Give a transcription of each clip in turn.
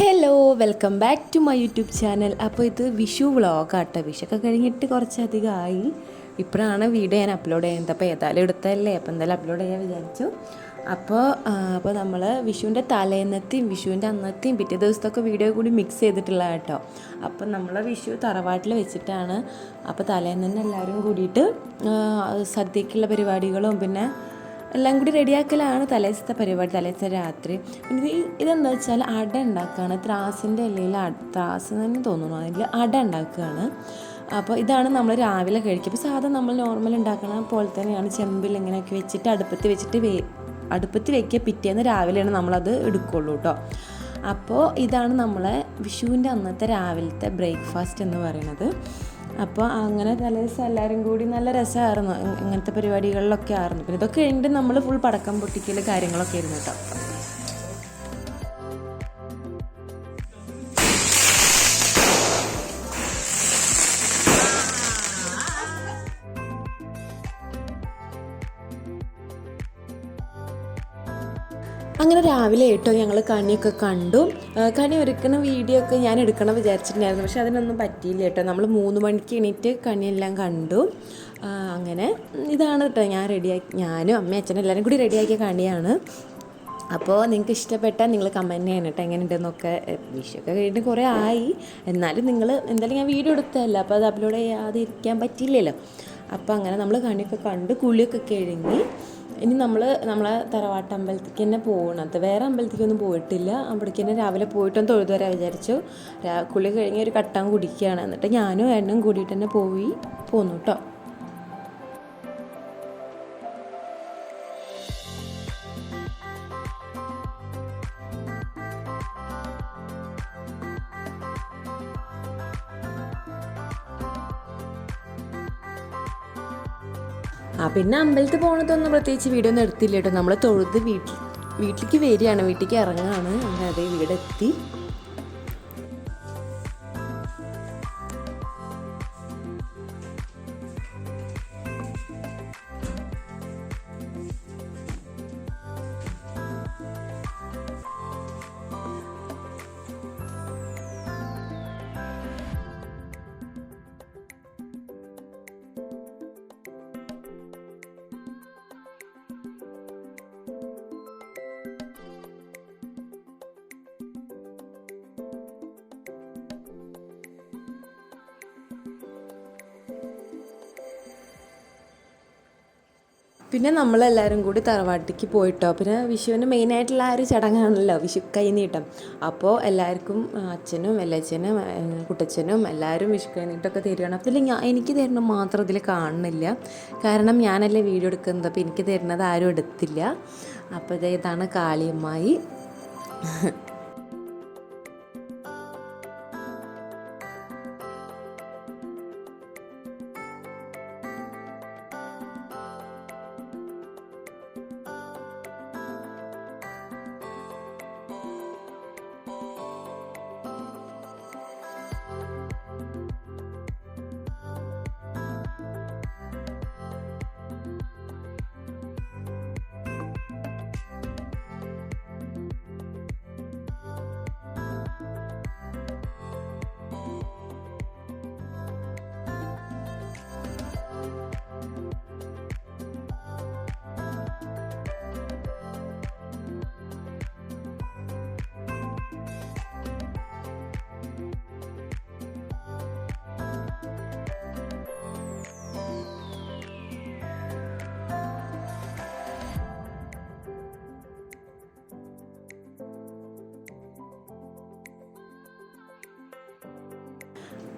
Hello welcome back to my YouTube channel അപ്പോൾ ഇത് വിഷു വ്ളോഗാട്ടോ വിഷൊക്കെ കഴിഞ്ഞിട്ട് കുറച്ചധികം ആയി. ഇപ്പോഴാണ് വീഡിയോ ഞാൻ അപ്ലോഡ് ചെയ്യുന്നത്. അപ്പോൾ ഏതായാലും എടുത്തല്ലേ അപ്പോൾ എന്തായാലും അപ്ലോഡ് ചെയ്യാൻ വിചാരിച്ചു. അപ്പോൾ അപ്പോൾ നമ്മൾ വിഷുവിന്റെ തലേന്നത്തെയും വിഷുവിന്റെ അന്നത്തെയും പിറ്റേ ദിവസത്തൊക്കെ വീഡിയോ കൂടി മിക്സ് ചെയ്തിട്ടുള്ള കേട്ടോ അപ്പോൾ നമ്മൾ വിഷു തറവാട്ടിൽ വെച്ചിട്ടാണ്. അപ്പോൾ തലേന്ന് തന്നെ എല്ലാവരും കൂടിയിട്ട് സദ്യക്കുള്ള പരിപാടികളും പിന്നെ എല്ലാം കൂടി റെഡിയാക്കലാണ് തലേസത്തെ പരിപാടി തലേസത്തെ രാത്രി. ഇത് ഇതെന്താ വെച്ചാൽ അട ഉണ്ടാക്കുകയാണ് ത്രാസിന്റെ ഇലയിൽ അട- ത്രാസ് തന്നെ തോന്നുന്നു. അതിൽ അട ഉണ്ടാക്കുകയാണ്. അപ്പോൾ ഇതാണ് നമ്മൾ രാവിലെ കഴിക്കുക. അപ്പോൾ സാധാരണ നമ്മൾ നോർമൽ ഉണ്ടാക്കുന്ന പോലെ തന്നെയാണ് ചെമ്പിൽ ഇങ്ങനെയൊക്കെ വെച്ചിട്ട് അടുപ്പത്ത് വെച്ചിട്ട് വേ അടുപ്പത്ത് വെക്കുക പിറ്റേന്ന് രാവിലെയാണ് നമ്മളത് എടുക്കുള്ളൂ കേട്ടോ. അപ്പോൾ ഇതാണ് നമ്മളെ വിഷുവിന്റെ അന്നത്തെ രാവിലത്തെ ബ്രേക്ക്ഫാസ്റ്റ് എന്ന് പറയുന്നത്. അപ്പോൾ അങ്ങനെ തലേ ദിവസം എല്ലാവരും കൂടി നല്ല രസമായിരുന്നു. ഇങ്ങനത്തെ പരിപാടികളിലൊക്കെ ആയിരുന്നു. പിന്നെ ഇതൊക്കെ കഴിഞ്ഞിട്ട് നമ്മൾ ഫുൾ പടക്കം പൊട്ടിക്കൽ കാര്യങ്ങളൊക്കെ ആയിരുന്നു കേട്ടോ. അങ്ങനെ രാവിലെ ഏട്ടോ ഞങ്ങൾ കണിയൊക്കെ കണ്ടു. കണി ഒരുക്കുന്ന വീഡിയോ ഒക്കെ ഞാൻ എടുക്കണം വിചാരിച്ചിട്ടുണ്ടായിരുന്നു. പക്ഷെ അതിനൊന്നും പറ്റിയില്ല കേട്ടോ നമ്മൾ മൂന്ന് മണിക്ക് എണീറ്റ് കണിയെല്ലാം കണ്ടു. അങ്ങനെ. ഇതാണ് കേട്ടോ ഞാൻ റെഡിയാക്കി ഞാനും അമ്മയും അച്ഛനും എല്ലാവരും കൂടി റെഡിയാക്കിയ കണിയാണ്. അപ്പോൾ നിങ്ങൾക്ക് ഇഷ്ടപ്പെട്ടാൽ നിങ്ങൾ കമന്റ് ചെയ്യണം കേട്ടോ. എങ്ങനെയുണ്ടെന്നൊക്കെ വിഷയൊക്കെ കഴിഞ്ഞിട്ട് കുറേ ആയി. എന്നാലും നിങ്ങൾ എന്തായാലും ഞാൻ വീഡിയോ എടുത്തതല്ല. അപ്പോൾ അത് അപ്ലോഡ് ചെയ്യാതിരിക്കാൻ പറ്റില്ലല്ലോ അപ്പോൾ അങ്ങനെ നമ്മൾ കണിയൊക്കെ കണ്ട് കുളിയൊക്കെ കഴിഞ്ഞ് ഇനി നമ്മൾ നമ്മളെ തറവാട്ട് അമ്പലത്തിലേക്ക് തന്നെ പോകണം വേറെ അമ്പലത്തിലേക്കൊന്നും പോയിട്ടില്ല. അവിടേക്ക് തന്നെ രാവിലെ പോയിട്ടൊന്നും തൊഴുതു വരാൻ വിചാരിച്ചു. കുളി കഴിഞ്ഞ് ഒരു കട്ടൻ കുടിക്കുകയാണ്. എന്നിട്ട് ഞാനും എണ്ണും കൂടിയിട്ട് തന്നെ പോയി പോന്നു കേട്ടോ ആ പിന്നെ അമ്പലത്തിൽ പോകണതൊന്നും പ്രത്യേകിച്ച് വീഡിയോ ഒന്നും എടുത്തില്ല കേട്ടോ. നമ്മൾ തൊഴുത് വീട്ടിൽ വീട്ടിലേക്ക് വരികയാണ്. വീട്ടിലേക്ക് ഇറങ്ങുകയാണ്. അങ്ങനെ അതേ വീടെത്തി. പിന്നെ നമ്മളെല്ലാവരും കൂടി തറവാട്ടിക്ക് പോയിട്ടോ. പിന്നെ വിഷുവിന് മെയിനായിട്ടുള്ള ആ ഒരു ചടങ്ങാണല്ലോ വിഷു കൈനീട്ടം. അപ്പോൾ എല്ലാവർക്കും അച്ഛനും വല്ലച്ഛനും കുട്ടച്ഛനും എല്ലാവരും വിഷു കൈനീട്ടമൊക്കെ തരികയാണ് ഇതിൽ ഞാൻ എനിക്ക് തരണം മാത്രം ഇതിൽ കാണുന്നില്ല. കാരണം ഞാനല്ലേ വീഡിയോ എടുക്കുന്നത് അപ്പോൾ എനിക്ക് തരുന്നത് ആരും എടുത്തില്ല. അപ്പോൾ ഇതാണ് കാളിയമ്മായി.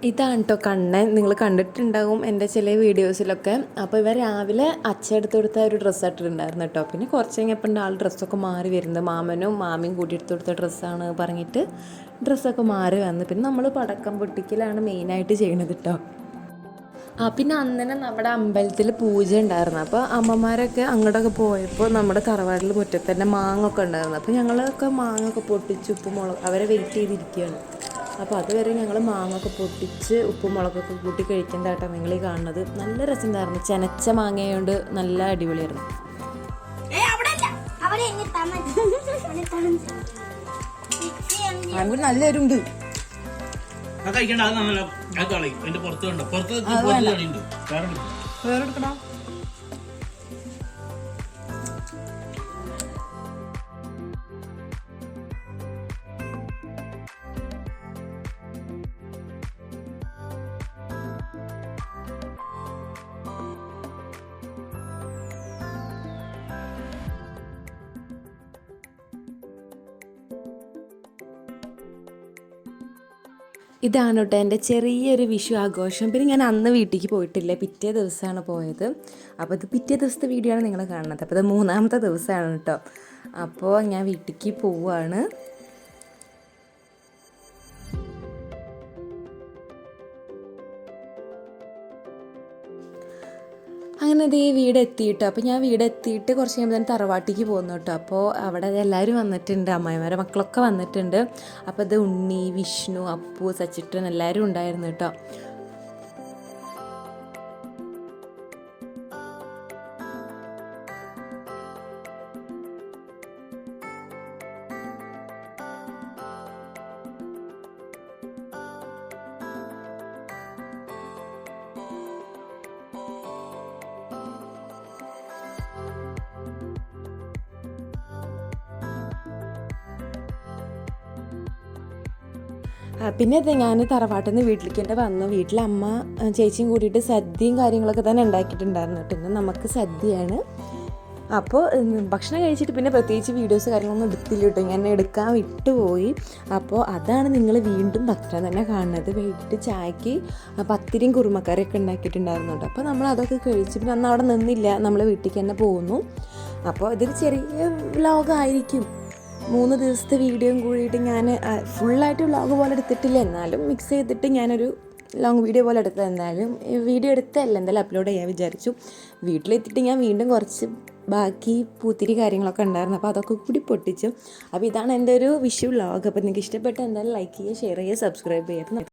ഇതാണ് കേട്ടോ കണ്ണൻ നിങ്ങൾ കണ്ടിട്ടുണ്ടാവും എന്റെ ചില വീഡിയോസിലൊക്കെ. അപ്പോൾ ഇവർ രാവിലെ അച്ഛൻ എടുത്ത് കൊടുത്ത ഒരു ഡ്രസ്സ് ഇട്ടിട്ടുണ്ടായിരുന്നു കേട്ടോ പിന്നെ കുറച്ച് കഴിഞ്ഞപ്പോൾ ആൾ ഡ്രസ്സൊക്കെ മാറി വരുന്നത് മാമനും മാമിയും കൂടി എടുത്ത് കൊടുത്ത ഡ്രസ്സാണ് പറഞ്ഞിട്ട് ഡ്രസ്സൊക്കെ മാറി വന്ന്. പിന്നെ നമ്മൾ പടക്കം പൊട്ടിക്കലാണ് മെയിനായിട്ട് ചെയ്യണത് കേട്ടോ ആ പിന്നെ അന്നനെ നമ്മുടെ അമ്പലത്തിൽ പൂജ ഉണ്ടായിരുന്നു. അപ്പോൾ അമ്മമാരൊക്കെ അങ്ങോട്ടൊക്കെ പോയപ്പോൾ നമ്മുടെ തറവാട്ടിൽ മുറ്റത്ത് തന്നെ മാങ്ങൊക്കെ ഉണ്ടായിരുന്നു. അപ്പോൾ ഞങ്ങളൊക്കെ മാങ്ങൊക്കെ പൊട്ടിച്ച് ഉപ്പ് മുളക് അവരെ വെയിറ്റ് ചെയ്തിരിക്കുകയാണ്. അപ്പോൾ അതുവരെ ഞങ്ങൾ മാങ്ങൊക്കെ പൊട്ടിച്ച് ഉപ്പും മുളകൊക്കെ കൂട്ടി കഴിക്കുന്നതായിട്ടാണ് നിങ്ങൾ ഈ കാണുന്നത്. നല്ല രസമുണ്ടായിരുന്നു. ചെനച്ച മാങ്ങയുണ്ട് നല്ല അടിപൊളിയായിരുന്നു. ഏ അവിടെ അല്ല അവിടെ എങ്ങനെ താമര അവിടെ താമര മിക്സി നല്ല എരുണ്ട് അത് കഴിക്കണ്ട അത് നല്ല അത് കളയും. അതിന്റെ പുറത്ത് കണ്ടോ? പുറത്ത് വേറെ എടുക്ക്. ഇതാണ് കേട്ടോ എന്റെ ചെറിയൊരു വിഷു ആഘോഷം പിന്നെ ഞാൻ അന്ന് വീട്ടിലേക്ക് പോയിട്ടില്ല. പിറ്റേ ദിവസമാണ് പോയത്. അപ്പോൾ ഇത് പിറ്റേ ദിവസത്തെ വീഡിയോ ആണ് നിങ്ങൾ കാണുന്നത്. അപ്പോൾ ഇത് മൂന്നാമത്തെ ദിവസമാണ് കേട്ടോ. അപ്പോൾ ഞാൻ വീട്ടിലേക്ക് പോവുകയാണ് അങ്ങനെ ഈ വീട് എത്തിയിട്ട് അപ്പോൾ ഞാൻ വീട് എത്തിയിട്ട് കുറച്ച് കഴിയുമ്പോൾ തന്നെ തറവാട്ടിക്ക് പോകുന്നു കേട്ടോ. അപ്പോൾ അവിടെ എല്ലാവരും വന്നിട്ടുണ്ട്. അമ്മായിമാരെ മക്കളൊക്കെ വന്നിട്ടുണ്ട്. അപ്പോൾ ഇത് ഉണ്ണി വിഷ്ണു അപ്പു സച്ചിട്ടൻ എല്ലാവരും ഉണ്ടായിരുന്നു കേട്ടോ. പിന്നെ ഇത് ഞാൻ തറവാട്ടിൽ നിന്ന് വീട്ടിലേക്ക് തന്നെ വന്നു വീട്ടിൽ അമ്മ ചേച്ചിയും കൂടിയിട്ട് സദ്യയും കാര്യങ്ങളൊക്കെ തന്നെ ഉണ്ടാക്കിയിട്ടുണ്ടായിരുന്നു. കേട്ടോ ഇന്ന് നമുക്ക് സദ്യയാണ്. അപ്പോൾ ഭക്ഷണം കഴിച്ചിട്ട് പിന്നെ പ്രത്യേകിച്ച് വീഡിയോസ് കാര്യങ്ങളൊന്നും എടുത്തില്ല കേട്ടോ. ഞാൻ എടുക്കാൻ വിട്ടുപോയി. അപ്പോൾ അതാണ് നിങ്ങൾ വീണ്ടും ഭക്ഷണം തന്നെ കാണുന്നത്. വൈകിട്ട് ചായക്ക് പത്തിരിയും കുറുമക്കറിയൊക്കെ ഉണ്ടാക്കിയിട്ടുണ്ടായിരുന്നു കേട്ടോ. അപ്പോൾ നമ്മൾ അതൊക്കെ കഴിച്ച് പിന്നെ അന്ന് അവിടെ നിന്നില്ല. നമ്മൾ വീട്ടിലേക്ക് തന്നെ പോകുന്നു. അപ്പോൾ ഇതൊരു ചെറിയ വ്ലോഗായിരിക്കും മൂന്ന് ദിവസത്തെ വീഡിയോയും കൂടിയിട്ട് ഞാൻ ഫുള്ളായിട്ട് വ്ളോഗ് പോലെ എടുത്തിട്ടില്ല. എന്നാലും മിക്സ് ചെയ്തിട്ട് ഞാനൊരു ലോങ് വീഡിയോ പോലെ എടുത്തത്. എന്തായാലും വീഡിയോ എടുത്തല്ല എന്തായാലും അപ്ലോഡ് ചെയ്യാൻ വിചാരിച്ചു. വീട്ടിലെത്തിയിട്ട് ഞാൻ വീണ്ടും കുറച്ച് ബാക്കി പൂത്തിരി കാര്യങ്ങളൊക്കെ ഉണ്ടായിരുന്നു. അപ്പോൾ അതൊക്കെ കൂടി പൊട്ടിച്ചു. അപ്പോൾ ഇതാണ് എന്റെ ഒരു വിഷു വ്ളോഗ് അപ്പോൾ നിങ്ങൾക്ക് ഇഷ്ടപ്പെട്ട എന്തായാലും ലൈക്ക് ചെയ്യുക ഷെയർ ചെയ്യുക സബ്സ്ക്രൈബ് ചെയ്യുക.